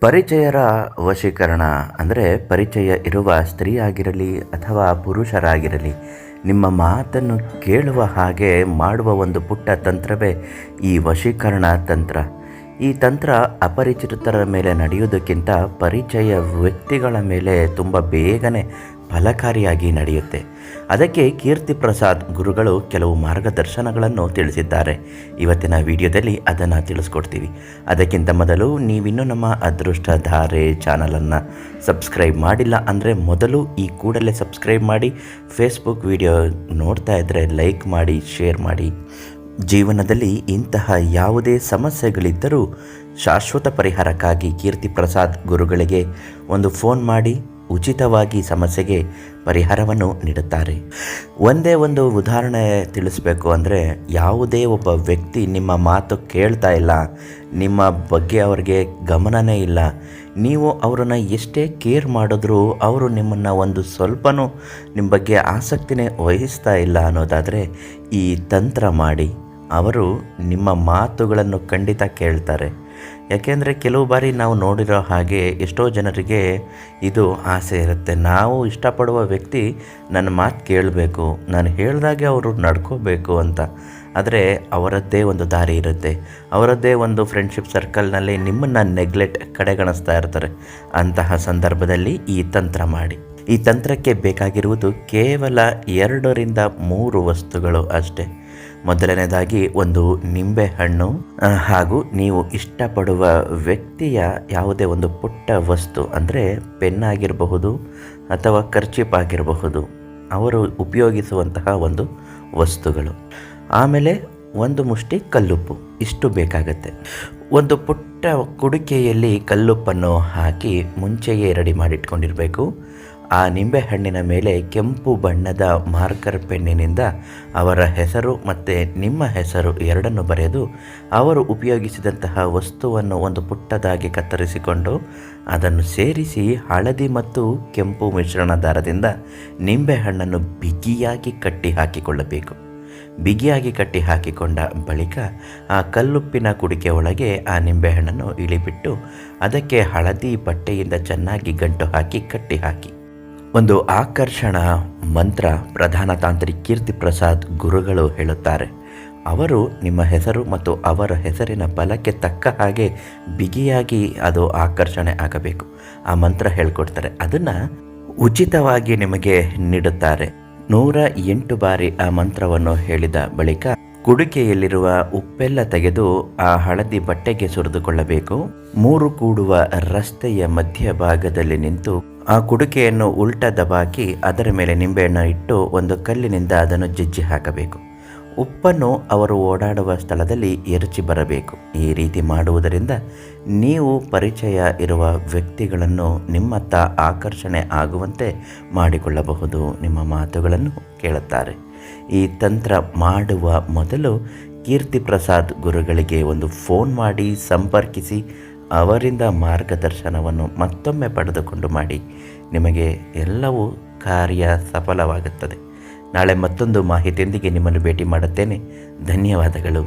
ಪರಿಚಯರ ವಶೀಕರಣ ಅಂದರೆ ಪರಿಚಯ ಇರುವ ಸ್ತ್ರೀಯಾಗಿರಲಿ ಅಥವಾ ಪುರುಷರಾಗಿರಲಿ, ನಿಮ್ಮ ಮಾತನ್ನು ಕೇಳುವ ಹಾಗೆ ಮಾಡುವ ಒಂದು ಪುಟ್ಟ ತಂತ್ರವೇ ಈ ವಶೀಕರಣ ತಂತ್ರ. ಈ ತಂತ್ರ ಅಪರಿಚಿತರ ಮೇಲೆ ನಡೆಯುವುದಕ್ಕಿಂತ ಪರಿಚಯ ವ್ಯಕ್ತಿಗಳ ಮೇಲೆ ತುಂಬ ಬೇಗನೆ ಫಲಕಾರಿಯಾಗಿ ನಡೆಯುತ್ತೆ. ಅದಕ್ಕೆ ಕೀರ್ತಿ ಪ್ರಸಾದ್ ಗುರುಗಳು ಕೆಲವು ಮಾರ್ಗದರ್ಶನಗಳನ್ನು ತಿಳಿಸಿದ್ದಾರೆ. ಇವತ್ತಿನ ವಿಡಿಯೋದಲ್ಲಿ ಅದನ್ನು ತಿಳಿಸ್ಕೊಡ್ತೀವಿ. ಅದಕ್ಕಿಂತ ಮೊದಲು ನೀವಿನ್ನೂ ನಮ್ಮ ಅದೃಷ್ಟ ಧಾರೆ ಚಾನಲನ್ನು ಸಬ್ಸ್ಕ್ರೈಬ್ ಮಾಡಿಲ್ಲ ಅಂದರೆ ಮೊದಲು ಈ ಕೂಡಲೇ ಸಬ್ಸ್ಕ್ರೈಬ್ ಮಾಡಿ, ಫೇಸ್ಬುಕ್ ವಿಡಿಯೋ ನೋಡ್ತಾ ಇದ್ದರೆ ಲೈಕ್ ಮಾಡಿ, ಶೇರ್ ಮಾಡಿ. ಜೀವನದಲ್ಲಿ ಇಂತಹ ಯಾವುದೇ ಸಮಸ್ಯೆಗಳಿದ್ದರೂ ಶಾಶ್ವತ ಪರಿಹಾರಕ್ಕಾಗಿ ಕೀರ್ತಿ ಪ್ರಸಾದ್ ಗುರುಗಳಿಗೆ ಒಂದು ಫೋನ್ ಮಾಡಿ ಉಚಿತವಾಗಿ ಸಮಸ್ಯೆಗೆ ಪರಿಹಾರವನ್ನು ನೀಡುತ್ತಾರೆ. ಒಂದೇ ಒಂದು ಉದಾಹರಣೆ ತಿಳಿಸ್ಬೇಕು ಅಂದರೆ, ಯಾವುದೇ ಒಬ್ಬ ವ್ಯಕ್ತಿ ನಿಮ್ಮ ಮಾತು ಕೇಳ್ತಾ ಇಲ್ಲ, ನಿಮ್ಮ ಬಗ್ಗೆ ಅವರಿಗೆ ಗಮನನೇ ಇಲ್ಲ, ನೀವು ಅವರನ್ನು ಎಷ್ಟೇ ಕೇರ್ ಮಾಡಿದ್ರೂ ಅವರು ನಿಮ್ಮನ್ನು ಒಂದು ಸ್ವಲ್ಪನೂ ನಿಮ್ಮ ಬಗ್ಗೆ ಆಸಕ್ತಿನೇ ವಹಿಸ್ತಾ ಇಲ್ಲ ಅನ್ನೋದಾದರೆ, ಈ ತಂತ್ರ ಮಾಡಿ, ಅವರು ನಿಮ್ಮ ಮಾತುಗಳನ್ನು ಖಂಡಿತ ಕೇಳ್ತಾರೆ. ಯಾಕೆಂದರೆ ಕೆಲವು ಬಾರಿ ನಾವು ನೋಡಿರೋ ಹಾಗೆ ಎಷ್ಟೋ ಜನರಿಗೆ ಇದು ಆಸೆ ಇರುತ್ತೆ. ನಾವು ಇಷ್ಟಪಡುವ ವ್ಯಕ್ತಿ ನನ್ನ ಮಾತು ಕೇಳಬೇಕು, ನಾನು ಹೇಳಿದಾಗೆ ಅವರು ನಡ್ಕೋಬೇಕು ಅಂತ. ಆದರೆ ಅವರದ್ದೇ ಒಂದು ದಾರಿ ಇರುತ್ತೆ. ಅವರದ್ದೇ ಒಂದು ಫ್ರೆಂಡ್ಶಿಪ್ ಸರ್ಕಲ್ನಲ್ಲಿ ನಿಮ್ಮನ್ನು ನೆಗ್ಲೆಕ್ಟ್ ಕಡೆಗಣಿಸ್ತಾ ಇರ್ತಾರೆ. ಅಂತಹ ಸಂದರ್ಭದಲ್ಲಿ ಈ ತಂತ್ರ ಮಾಡಿ. ಈ ತಂತ್ರಕ್ಕೆ ಬೇಕಾಗಿರುವುದು ಕೇವಲ ಎರಡರಿಂದ ಮೂರು ವಸ್ತುಗಳು ಅಷ್ಟೇ. ಮೊದಲನೇದಾಗಿ ಒಂದು ನಿಂಬೆಹಣ್ಣು ಹಣ್ಣು ಹಾಗೂ ನೀವು ಇಷ್ಟಪಡುವ ವ್ಯಕ್ತಿಯ ಯಾವುದೇ ಒಂದು ಪುಟ್ಟ ವಸ್ತು ಅಂದರೆ ಪೆನ್ ಆಗಿರಬಹುದು ಅಥವಾ ಖರ್ಚಿಪ್ ಆಗಿರಬಹುದು, ಅವರು ಉಪಯೋಗಿಸುವಂತಹ ಒಂದು ವಸ್ತುಗಳು. ಆಮೇಲೆ ಒಂದು ಮುಷ್ಟಿ ಕಲ್ಲುಪ್ಪು, ಇಷ್ಟು ಬೇಕಾಗತ್ತೆ. ಒಂದು ಪುಟ್ಟ ಕುಡಿಕೆಯಲ್ಲಿ ಕಲ್ಲುಪ್ಪನ್ನು ಹಾಕಿ ಮುಂಚೆಯೇ ರೆಡಿ ಮಾಡಿಟ್ಕೊಂಡಿರಬೇಕು. ಆ ನಿಂಬೆಹಣ್ಣಿನ ಮೇಲೆ ಕೆಂಪು ಬಣ್ಣದ ಮಾರ್ಕರ್ ಪೆನ್ನಿನಿಂದ ಅವರ ಹೆಸರು ಮತ್ತು ನಿಮ್ಮ ಹೆಸರು ಎರಡನ್ನು ಬರೆದು ಅವರು ಉಪಯೋಗಿಸಿದಂತಹ ವಸ್ತುವನ್ನು ಒಂದು ಪುಟ್ಟದಾಗಿ ಕತ್ತರಿಸಿಕೊಂಡು ಅದನ್ನು ಸೇರಿಸಿ ಹಳದಿ ಮತ್ತು ಕೆಂಪು ಮಿಶ್ರಣ ದಾರದಿಂದ ನಿಂಬೆಹಣ್ಣನ್ನು ಬಿಗಿಯಾಗಿ ಕಟ್ಟಿ ಹಾಕಿಕೊಳ್ಳಬೇಕು. ಬಿಗಿಯಾಗಿ ಕಟ್ಟಿ ಹಾಕಿಕೊಂಡ ಬಳಿಕ ಆ ಕಲ್ಲುಪ್ಪಿನ ಕುಡಿಕೆ ಒಳಗೆ ಆ ನಿಂಬೆಹಣ್ಣನ್ನು ಇಳಿಬಿಟ್ಟು ಅದಕ್ಕೆ ಹಳದಿ ಬಟ್ಟೆಯಿಂದ ಚೆನ್ನಾಗಿ ಗಂಟು ಹಾಕಿ ಕಟ್ಟಿ ಹಾಕಿ. ಒಂದು ಆಕರ್ಷಣ ಮಂತ್ರ ಪ್ರಧಾನ ತಾಂತ್ರಿ ಕೀರ್ತಿ ಪ್ರಸಾದ್ ಗುರುಗಳು ಹೇಳುತ್ತಾರೆ. ಅವರು ನಿಮ್ಮ ಹೆಸರು ಮತ್ತು ಅವರ ಹೆಸರಿನ ಬಲಕ್ಕೆ ತಕ್ಕ ಹಾಗೆ ಬಿಗಿಯಾಗಿ ಅದು ಆಕರ್ಷಣೆ ಆಗಬೇಕು. ಆ ಮಂತ್ರ ಹೇಳ್ಕೊಡ್ತಾರೆ. ಅದನ್ನು ಉಚಿತವಾಗಿ ನಿಮಗೆ ನೀಡುತ್ತಾರೆ. ನೂರ ಎಂಟು ಬಾರಿ ಆ ಮಂತ್ರವನ್ನು ಹೇಳಿದ ಬಳಿಕ ಕುಡಿಕೆಯಲ್ಲಿರುವ ಉಪ್ಪೆಲ್ಲ ತೆಗೆದು ಆ ಹಳದಿ ಬಟ್ಟೆಗೆ ಸುರಿದುಕೊಳ್ಳಬೇಕು. ಮೂರು ಕೂಡುವ ರಸ್ತೆಯ ಮಧ್ಯಭಾಗದಲ್ಲಿ ನಿಂತು ಆ ಕುಡುಕೆಯನ್ನು ಉಲ್ಟ ದಬಾಕಿ ಅದರ ಮೇಲೆ ನಿಂಬೆಹಣ್ಣು ಇಟ್ಟು ಒಂದು ಕಲ್ಲಿನಿಂದ ಅದನ್ನು ಜಜ್ಜಿ ಹಾಕಬೇಕು. ಉಪ್ಪನ್ನು ಅವರು ಓಡಾಡುವ ಸ್ಥಳದಲ್ಲಿ ಎರಚಿ ಬರಬೇಕು. ಈ ರೀತಿ ಮಾಡುವುದರಿಂದ ನೀವು ಪರಿಚಯ ಇರುವ ವ್ಯಕ್ತಿಗಳನ್ನು ನಿಮ್ಮತ್ತ ಆಕರ್ಷಣೆ ಆಗುವಂತೆ ಮಾಡಿಕೊಳ್ಳಬಹುದು, ನಿಮ್ಮ ಮಾತುಗಳನ್ನು ಕೇಳುತ್ತಾರೆ. ಈ ತಂತ್ರ ಮಾಡುವ ಮೊದಲು ಕೀರ್ತಿ ಪ್ರಸಾದ್ ಗುರುಗಳಿಗೆ ಒಂದು ಫೋನ್ ಮಾಡಿ ಸಂಪರ್ಕಿಸಿ ಅವರಿಂದ ಮಾರ್ಗದರ್ಶನವನ್ನು ಮತ್ತೊಮ್ಮೆ ಪಡೆದುಕೊಂಡು ಮಾಡಿ, ನಿಮಗೆ ಎಲ್ಲವೂ ಕಾರ್ಯ ಸಫಲವಾಗುತ್ತದೆ. ನಾಳೆ ಮತ್ತೊಂದು ಮಾಹಿತಿಯೊಂದಿಗೆ ನಿಮ್ಮನ್ನು ಭೇಟಿ ಮಾಡುತ್ತೇನೆ. ಧನ್ಯವಾದಗಳು.